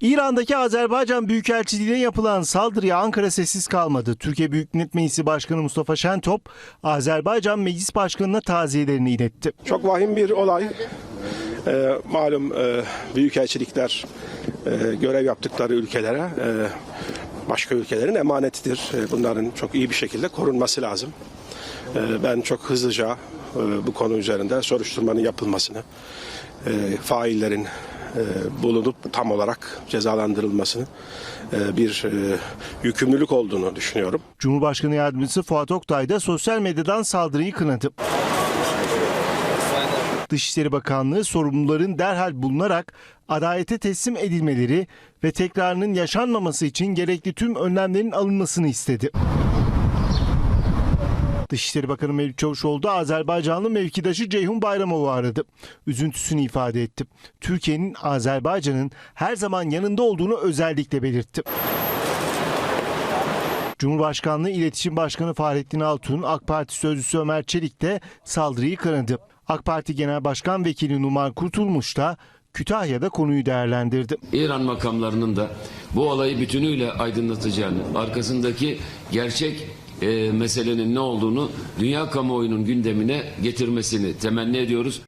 İran'daki Azerbaycan Büyükelçiliğine yapılan saldırıya Ankara sessiz kalmadı. Türkiye Büyük Millet Meclisi Başkanı Mustafa Şentop, Azerbaycan Meclis Başkanı'na taziyelerini iletti. Çok vahim bir olay. Ee, malum e, büyükelçilikler e, görev yaptıkları ülkelere e, başka ülkelerin emanetidir. E, bunların çok iyi bir şekilde korunması lazım. E, ben çok hızlıca e, bu konu üzerinde soruşturmanın yapılmasını, e, faillerin e, bulunup tam olarak cezalandırılmasını e, bir e, yükümlülük olduğunu düşünüyorum. Cumhurbaşkanı Yardımcısı Fuat Oktay da sosyal medyadan saldırıyı kınadı. Dışişleri Bakanlığı sorumluların derhal bulunarak adalete teslim edilmeleri ve tekrarının yaşanmaması için gerekli tüm önlemlerin alınmasını istedi. Dışişleri Bakanı Mevlüt Çavuşoğlu Azerbaycanlı mevkidaşı Ceyhun Bayramov'u aradı. Üzüntüsünü ifade etti. Türkiye'nin Azerbaycan'ın her zaman yanında olduğunu özellikle belirtti. Cumhurbaşkanlığı İletişim Başkanı Fahrettin Altun, AK Parti Sözcüsü Ömer Çelik de saldırıyı kınadı. AK Parti Genel Başkan Vekili Numan Kurtulmuş da Kütahya'da konuyu değerlendirdi. İran makamlarının da bu olayı bütünüyle aydınlatacağını, arkasındaki gerçek e, meselenin ne olduğunu dünya kamuoyunun gündemine getirmesini temenni ediyoruz.